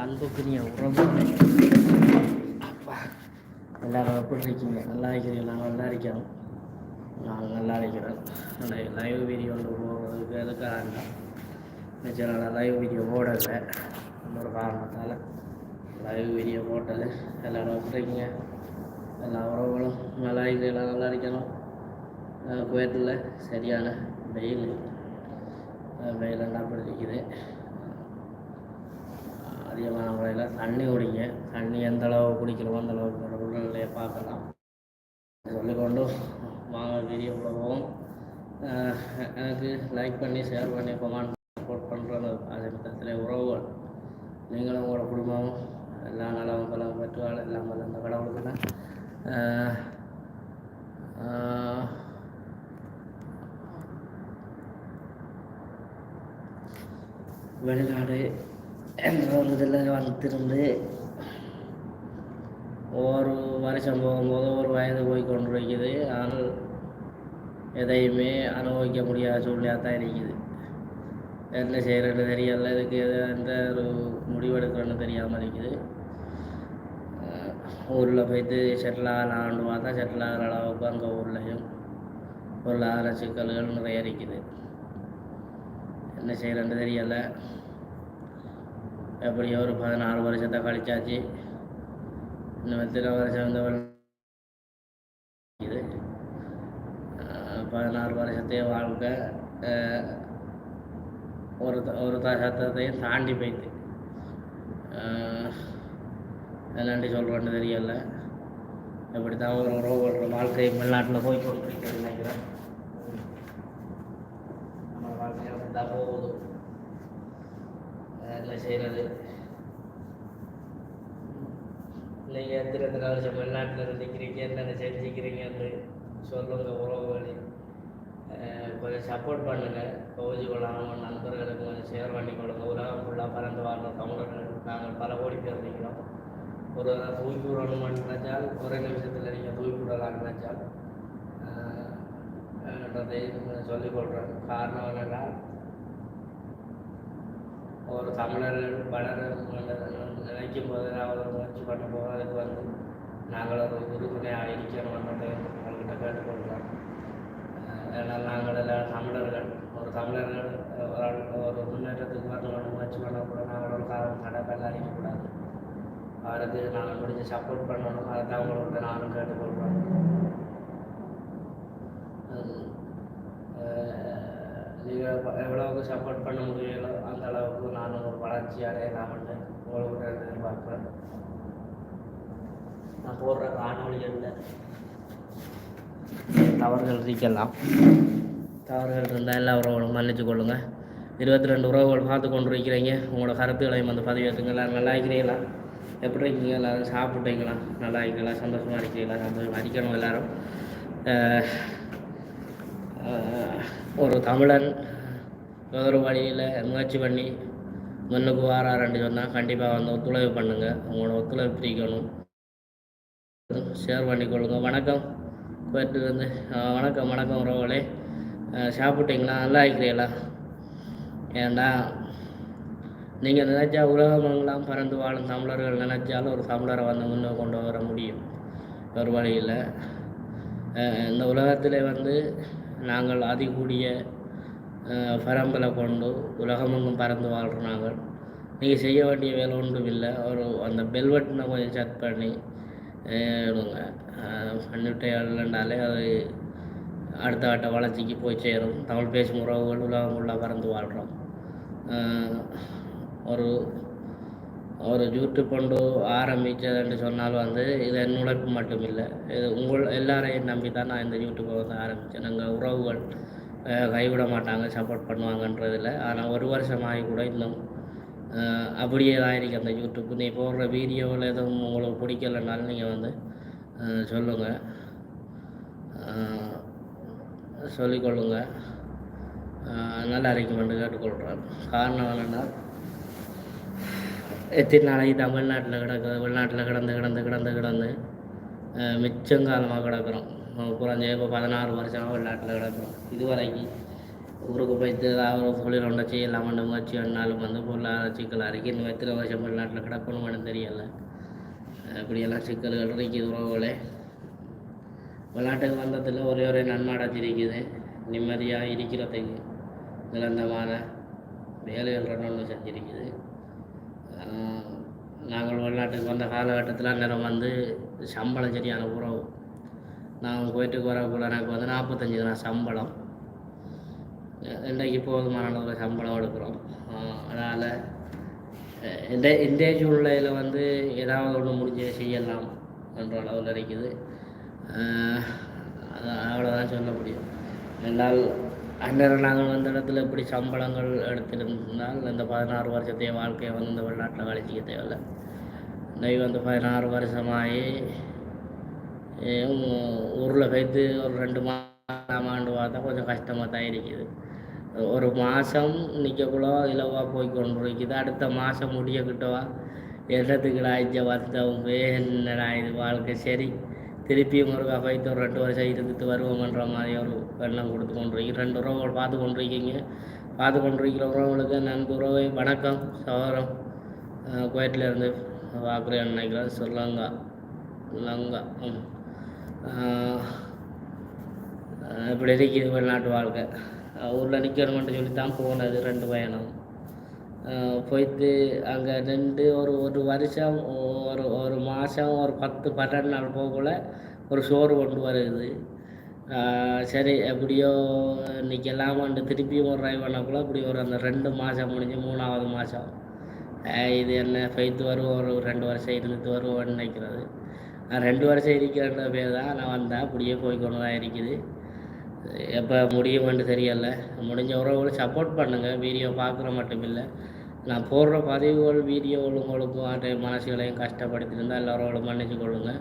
அன்புக்குரிய உறவுகளை அப்பா எல்லாரும் எப்படி இருக்கீங்க. நல்லா இருக்கிறீங்க. நான் நல்லா இருக்கிறோம் நான் நல்லா இருக்கிறேன். அந்த லைவ் வீடியோ ஒன்று போகிறதுக்கு எதுக்காக நிச்சயம் லைவ் வீடியோ ஓடலை இன்னொரு காரணத்தால் லைவ் வீடியோ போட்டது. எல்லாரும் எப்படி இருக்கீங்க. எல்லா உறவுகளும் நல்லா இருக்கிறீங்களா நல்லா இருக்கணும் குவைத்தில் சரியான வெயில். வெயில் என்ன பிடிச்சிக்குது அதிகமான முறையில் தண்ணி குடிங்க. தண்ணி எந்த அளவு குடிக்கிறோமோ அந்த அளவுக்கு உடல்நிலையை பார்க்கலாம். சொல்லிக்கொண்டு வாங்க வீடியோக்குள்ள போவோம். எனக்கு லைக் பண்ணி ஷேர் பண்ணி கமெண்ட் சப்போர்ட் பண்ணுற அந்த ஆசிரியத்தில் உறவுகள். நீங்களும் உங்களோட குடும்பமும் எல்லா நலவும் பலம் பெற்றுவாள் எல்லாம் வல்ல அந்த கடவுளுக்குன்னா வெளிநாடு என்ற ஒரு இதில் வந்திருந்து ஒவ்வொரு வருஷம் போகும்போது ஒரு வயது போய் கொண்டு வைக்குது ஆனால் எதையுமே அனுபவிக்க முடியாத சூழ்நிலையாக தான் இருக்குது. என்ன செய்கிறன்னு தெரியல. இதுக்கு எது எந்த ஒரு முடிவெடுக்கிறன்னு தெரியாமல் இருக்குது. ஊரில் போயிட்டு செட்டில் ஆகலான்னு பார்த்தா செட்டில் ஆகிற அளவுக்கு அங்கே ஊர்லேயும் பொருளாதார சிக்கல்கள் நிறைய இருக்குது. என்ன செய்கிறேன்னு தெரியலை. எப்படியோ ஒரு பதினாறு வருஷத்தை கழிச்சாச்சு இன்னும் எத்தனை வருஷம் இந்த இது பதினாறு வருஷத்தையே வாழ்க்கை ஒரு ஒரு தசத்தையும் தாண்டி போயிட்டு என்னண்டி சொல்கிறேன்னு தெரியல எப்படி தான் ஒரு ஒரு வாழ்க்கை வெளிநாட்டில் போய் கொண்டிருக்கிறது நினைக்கிறேன் நம்ம வாழ்க்கை அப்படி தான் போகுது என்ன செய்கிறது நீங்கள் எத்தனை எத்தனை வருஷம் வெளிநாட்டில் இருந்துக்கிறீங்க என்னென்ன செஞ்சுக்கிறீங்கன்னு சொல்லுங்கள் உறவுகளே. கொஞ்சம் சப்போர்ட் பண்ணுங்கள் கோவிச்சு கொள்ளாமல் நண்பர்களுக்கு கொஞ்சம் ஷேர் பண்ணி கொடுங்க. உலகம் ஃபுல்லாக பறந்து வாழ்ற தமிழர்கள். நாங்கள் பல கோடி பேர் இருக்கிறோம். ஒரு தூக்கி விடணும்னு நினைச்சால் ஒரே நிமிஷத்தில் நீங்கள் தூக்கி விடலாம்னு நினைச்சால் சொல்லிக் கொள்கிறேன் காரணம் என்னென்னா ஒரு தமிழர்கள் வளர நினைக்கும் போது நான் அவர் முயற்சி பண்ண போகிறோம் அதுக்கு வந்து நாங்கள் ஒரு உறுதுணையாக இருக்கணும்ன்றதை உங்கள்கிட்ட கேட்டுக்கொள்கிறோம். ஏன்னால் ஏன்னா நாங்கள் எல்லாம் தமிழர்கள் ஒரு தமிழர்கள் ஒரு ஆள் ஒரு முன்னேற்றத்துக்கு வரணும்னு முயற்சி பண்ணக்கூடாது. நாங்கள் ஒரு காரணம் கடப்பெல்லாம் அடிக்கக்கூடாது அவருக்கு நாங்கள் முடிஞ்ச சப்போர்ட் பண்ணணும். அதை தான் உங்கள்கிட்ட நானும் கேட்டுக்கொள்கிறோம் நீங்கள் எவ்வளவுக்கு சப்போர்ட் பண்ண முடியலோ அந்த அளவுக்கு நான் ஒரு வளர்ச்சி அடையலாம்னு உங்களுக்கு எதிர்பார்க்குறேன் நான் போடுற காணொலிகளில் தவறுகள் இருக்கலாம். தவறுகள் இருந்தால் எல்லா உறவுகளும் மன்னிச்சு கொள்ளுங்கள் இருபத்தி ரெண்டு உறவுகள் பார்த்து கொண்டு இருக்கிறீங்க உங்களோட கருத்துக்களையும் வந்து பதிவேற்றுங்க எல்லாரும் நல்லா இருக்கிறீங்களா? எப்படி இருக்கீங்க? எல்லாரும் சாப்பிட்டீங்களா? நல்லா இருக்கீங்களா? சந்தோஷமாக இருக்கீங்களா? சந்தோஷமாக இருக்கணும் எல்லாரும். ஒரு தமிழன் ஒரு வழியில் முயற்சி பண்ணி முன்னுக்கு வாராருன்னு சொன்னால் கண்டிப்பாக வந்து ஒத்துழைப்பு பண்ணுங்கள் உங்களோட ஒத்துழைப்பு பிரிக்கணும். ஷேர் பண்ணிக்கொள்ளுங்க வணக்கம். போயிட்டுருந்து வணக்கம் வணக்கம் உறவுகளே. சாப்பிட்டீங்களா? நல்லா இருக்கிறீங்களா ஏண்டா? நீங்கள் நினைச்சா உலகமெல்லாம் பறந்து வாழும் தமிழர்கள் நினைச்சாலும் ஒரு தமிழரை வந்து முன்னே கொண்டு வர முடியும். ஒரு வழியில் இந்த உலகத்தில் வந்து நாங்கள் அதிகூடிய பரம்பலை கொண்டு உலகமெங்கும் பறந்து வாழ்கிறோம் நாங்கள். நீங்கள் செய்ய வேண்டிய வேலை ஒன்றும் இல்லை. ஒரு அந்த பெல் கொஞ்சம் செக் பண்ணி அஹ், பண்ணிவிட்டு இல்லைண்டாலே அது அடுத்த கட்ட வளர்ச்சிக்கு போய் சேரும். தமிழ் பேசும் உறவுகள் உலகம் ஃபுல்லாக பறந்து வாழ்கிறோம் ஒரு ஒரு யூடியூப் கொண்டு ஆரம்பித்ததுன்னு சொன்னால் வந்து இது என் உழைப்பு மட்டும் இல்லை இது உங்கள் எல்லாரையும் நம்பி தான் நான் இந்த யூடியூப்பை வந்து ஆரம்பித்தேன். நாங்கள் உறவுகள் கைவிட மாட்டாங்க சப்போர்ட் பண்ணுவாங்கன்றதில் ஆனால் ஒரு வருஷமாகி கூட இன்னும் அப்படியே தான் இருக்கு அந்த யூடியூப். நீ போடுற வீடியோவில் எதுவும் உங்களுக்கு பிடிக்கலைனாலும் நீங்கள் வந்து சொல்லுங்கள் சொல்லிக்கொள்ளுங்கள் அஹ், நல்லா இருக்குமென்று கேட்டுக்கொள்கிறேன் காரணம் என்னென்னா எத்தனை நாளைக்கு தமிழ்நாட்டில் கிடக்குது வெளிநாட்டில் கிடந்து கிடந்து கிடந்து கிடந்து மிச்சங்காலமாக கிடக்குறோம். குறைஞ்ச இப்போ பதினாறு வருஷமாக வெளிநாட்டில் கிடக்குறோம். இது வரைக்கும் ஊருக்கு போய்த்து ஏதாவது ஒரு தொழில் ஒன்றை ஒன்று முயற்சி ஒன்றாலும் வந்து பொருளாதார சிக்கல் அறிக்கை இன்னும் எத்தனை வருஷம் வெளிநாட்டில் கிடக்கணும்னு தெரியலை. இப்படியெல்லாம் சிக்கல்கள் இருக்குது உறவுகளே. வெளிநாட்டுக்கு வந்ததில் ஒரே ஒரே நன்மை அடைஞ்சிருக்குது நிம்மதியாக இருக்கிறதுக்கு நிரந்தரமான வேலைகள் ரெண்டு ஒன்று செஞ்சிருக்குது. நாங்கள் வெளிநாட்டுக்கு வந்த காலகட்டத்தில் அந்நேரம் வந்து சம்பளம் சரியான உறவு. நான் போயிட்டு வரக்குள்ள எனக்கு வந்து நாற்பத்தஞ்சு தான் சம்பளம். இன்றைக்கு போதுமான அளவில் சம்பளம் எடுக்கிறோம். அதனால் இந்த இந்த சூழ்நிலையில் வந்து ஏதாவது ஒன்று முடிஞ்சு செய்யலாம் என்ற அளவில் இருக்குது. அது அவ்வளோதான் சொல்ல முடியும். ரெண்டால் அந்நேரம் நாங்கள் வந்த இடத்துல இப்படி சம்பளங்கள் எடுத்திருந்தால் இந்த பதினாறு வருஷத்தைய வாழ்க்கையை வந்து இந்த வெளிநாட்டில் கழிச்சிக்க தேவையில்லை. நெய் வந்து பதினாறு வருஷமாகி ஊரில் போய்த்து ஒரு ரெண்டு மாதம் ஆண்டு பார்த்தா கொஞ்சம் கஷ்டமாக தான் இருக்குது. ஒரு மாதம் நிற்கக்குள்ள இலவாக போய் கொண்டு இருக்குது அடுத்த மாதம் முடியக்கிட்டவா? என்னத்துக்குடா இங்கே வந்தவங்க? என்னடா இது வாழ்க்கை சரி? திருப்பியும் ஒரு போய்த்து ஒரு ரெண்டு வருஷம் இருந்துட்டு வருவோம்ன்ற மாதிரி ஒரு எண்ணம் கொடுத்து கொண்டிருக்கீங்க. ரெண்டு உறவுகள் பார்த்து கொண்டிருக்கீங்க. பார்த்து கொண்டிருக்கிற உறவுகளுக்கு நன்கு உறவை வணக்கம் சகோதரம் குவைட்டில் இருந்து பார்க்குறேன் நினைக்கிறேன் ஸ்ரீலங்கா லங்கா இப்படி இருக்குது வெளிநாட்டு வாழ்க்கை. ஊரில் நிற்கணுமென்று சொல்லி தான் போனது ரெண்டு பயணம் போயிட்டு அங்கே நின்று ஒரு ஒரு வருஷம் ஒரு மாதம் ஒரு பத்து பன்னெண்டு நாள் போகக்குள்ள ஒரு சோறு கொண்டு வருது. சரி எப்படியோ இன்றைக்கி எல்லாம் வந்து திருப்பியும் ஒரு ட்ரைவ் பண்ணக்குள்ள இப்படி ஒரு அந்த ரெண்டு மாதம் முடிஞ்சு மூணாவது மாதம் இது என்ன ஃபைத்து வருவோம் ஒரு ரெண்டு வருஷம் இருந்துட்டு வருவோம்னு நினைக்கிறது. ரெண்டு வருஷம் இருக்கிறன்ற பேர் தான் நான் வந்தேன். அப்படியே போய் கொண்டு தான் இருக்குது. எப்போ முடியுமென்று தெரியலை. முடிஞ்ச உறவுகளை சப்போர்ட் பண்ணுங்கள் வீடியோ பார்க்குற மட்டும் இல்லை. நான் போடுற பதிவுகள் வீடியோவில் உங்களுக்கு ஆட்டை மனசுகளையும் கஷ்டப்படுத்தியிருந்தால் எல்லோரும் மன்னிச்சு கொள்ளுங்கள்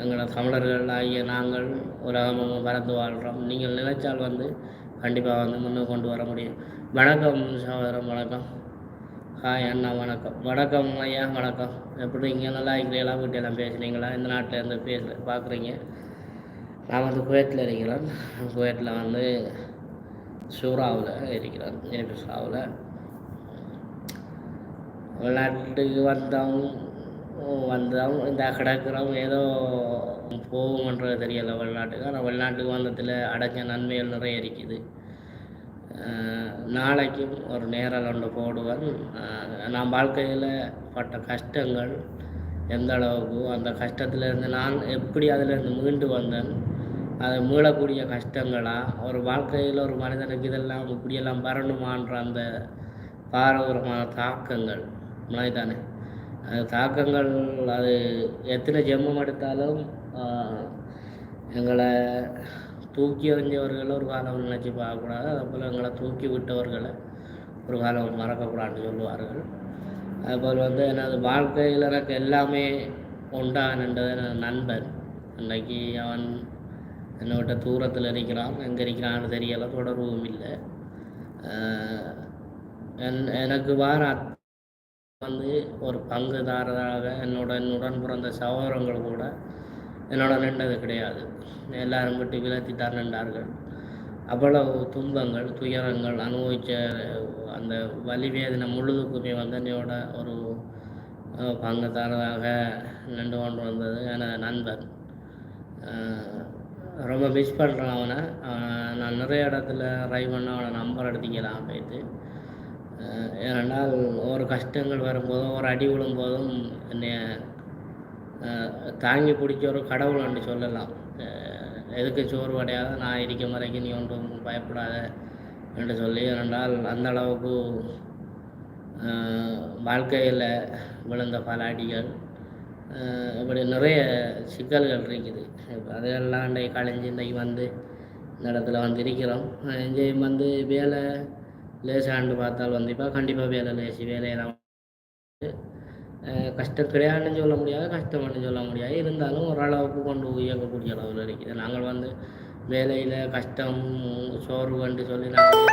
எங்களோட தமிழர்கள் ஆகிய நாங்கள் உலகம் பறந்து வாழ்கிறோம் நீங்கள் நினைச்சால் வந்து கண்டிப்பாக வந்து முன்னே கொண்டு வர முடியும். வணக்கம் சகோதரம் வணக்கம். ஹாய் அண்ணா வணக்கம். வணக்கம் ஐயா வணக்கம். எப்படி இங்கே நல்லா இருக்கிறீங்களா? வீட்டெல்லாம் பேசுனீங்களா? இந்த நாட்டில் இருந்து பேச பார்க்குறீங்க நான் வந்து குவைத்தில் இருக்கிறேன். குவைத்தில் வந்து சூறாவில் இருக்கிறேன். ஏபிசாவில் வெளிநாட்டுக்கு வந்தோம் வந்தோம் இந்த கிடக்கிறோம் ஏதோ போகுமன்றது தெரியலை வெளிநாட்டுக்கு ஆனால் வெளிநாட்டுக்கு வந்ததில் அடைஞ்ச நன்மைகள் நிறைய இருக்குது. நாளைக்கும் ஒரு நேரில் ஒன்று போடுவேன். நான் வாழ்க்கையில் பட்ட கஷ்டங்கள் எந்த அளவுக்கு அந்த கஷ்டத்துலேருந்து நான் எப்படி அதிலேருந்து மீண்டு வந்தேன் அதை மீளக்கூடிய கஷ்டங்களாக ஒரு வாழ்க்கையில் ஒரு மனிதனுக்கு இதெல்லாம் இப்படியெல்லாம் வரணுமான்ற அந்த பாரதூரமான தாக்கங்கள். தானே அது தாக்கங்கள் அது எத்தனை ஜெம்மம் எடுத்தாலும் எங்களை தூக்கி எறிஞ்சவர்களை ஒரு காலம் நினச்சி பார்க்கக்கூடாது. அதுபோல் எங்களை தூக்கி விட்டவர்களை ஒரு காலம் மறக்கக்கூடாதுன்னு சொல்லுவார்கள். அதுபோல் வந்து எனது வாழ்க்கையில் எனக்கு எல்லாமே உண்டானன்றது எனது நண்பன். அன்னைக்கு அவன் என்னை விட்ட தூரத்தில் இருக்கிறான். எங்கே இருக்கிறான்னு தெரியலை தொடர்பும் இல்லை. என் எனக்கு வார வந்து ஒரு பங்குதாரராக என்னோட என்னுடன் பிறந்த சகோதரங்கள் கூட என்னோட நின்றது கிடையாது. எல்லாரும் விட்டு விலத்தி நின்றார்கள். அவ்வளவு துன்பங்கள் துயரங்கள் அனுபவித்த அந்த வலி வேதனை முழுதுக்குமே வந்து என்னோட ஒரு பங்குதாரராக நின்று கொண்டு வந்தது எனது நண்பன். ரொம்ப மிஸ் பண்ணுறேன் அவனை. நான் நிறைய இடத்துல ட்ரை பண்ண அவனை நம்பர் எடுத்துக்கலாம் போயிட்டு ஏனென்றால் ஒரு கஷ்டங்கள் வரும்போதும் ஒரு அடி விழும்போதும் என்னை தாங்கி பிடிச்ச ஒரு கடவுள் என்று சொல்லலாம். எதுக்கு சோறு அடையாத நான் இருக்க வரைக்கும் நீ ஒன்றும் பயப்படாத என்று சொல்லி ஏனென்றால் அந்த அளவுக்கு வாழ்க்கையில் விழுந்த பல அடிகள் இப்படி நிறைய சிக்கல்கள் இருக்குது. அதையெல்லாம் அதெல்லாம் இன்றைக்கு கழிஞ்சு இன்றைக்கு வந்து இந்த இடத்துல வந்து இருக்கிறோம் இங்கே வந்து வேலை லேசாண்டு பார்த்தால் வந்து இப்போ கண்டிப்பாக வேலை லேசி வேலையெல்லாம் கஷ்டம் கிடையாதுன்னு சொல்ல முடியாது கஷ்டம்னு சொல்ல முடியாது. இருந்தாலும் ஓரளவுக்கு கொண்டு இயங்கக்கூடிய அளவில் இருக்குது. நாங்கள் வந்து வேலையில் கஷ்டம் சோர்வுன்னு சொல்லி நாங்கள்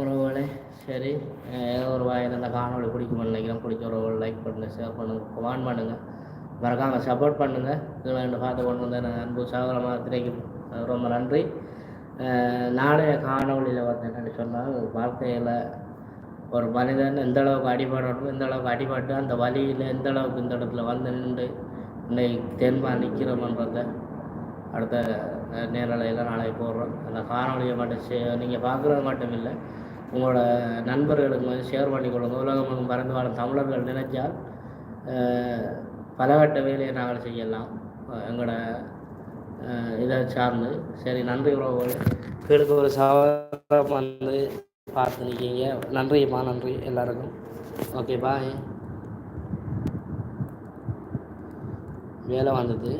உறவுகளே சரி. ஏதோ ஒரு வாயில் அந்த காணொலி பிடிக்கும்னு நினைக்கிறேன். பிடிச்ச உறவுகள் லைக் பண்ணுங்கள் ஷேர் பண்ணுங்கள் கமெண்ட் பண்ணுங்கள் மறக்காமல் சப்போர்ட் பண்ணுங்கள் இதில் என்ன பார்த்து கொண்டு வந்த நான் அன்பு சகோதரமாக திரைக்கு ரொம்ப நன்றி. நாளைய காணொளியில் வந்து என்னென்னு சொன்னால் வாழ்க்கையில் ஒரு மனிதன் எந்த அளவுக்கு அடிபடணும் எந்த அளவுக்கு அடிபட்டு அந்த வழியில் எந்த அளவுக்கு இந்த இடத்துல வந்து நின்று இன்னைக்கு தென்பா நிற்கிறோம்ன்றத அடுத்த நேரலையில் நாளைக்கு போடுறோம். அந்த காணொலியை மட்டும் சே நீங்கள் பார்க்குறது மட்டும் இல்லை உங்களோட நண்பர்களுக்கு வந்து ஷேர் பண்ணி கொடுங்க உலகம் பறந்து வாழும் தமிழர்கள் நினைச்சால் பலவட்ட வேலையை நாங்கள் செய்யலாம். எங்களோட இதை சார்ந்து. சரி நன்றி உறவுகள் வீடுக்கு ஒரு சவாலம் வந்து பார்த்து நிற்கீங்க நன்றிம்மா நன்றி எல்லாருக்கும். ஓகே பாய் வேலை வந்தது.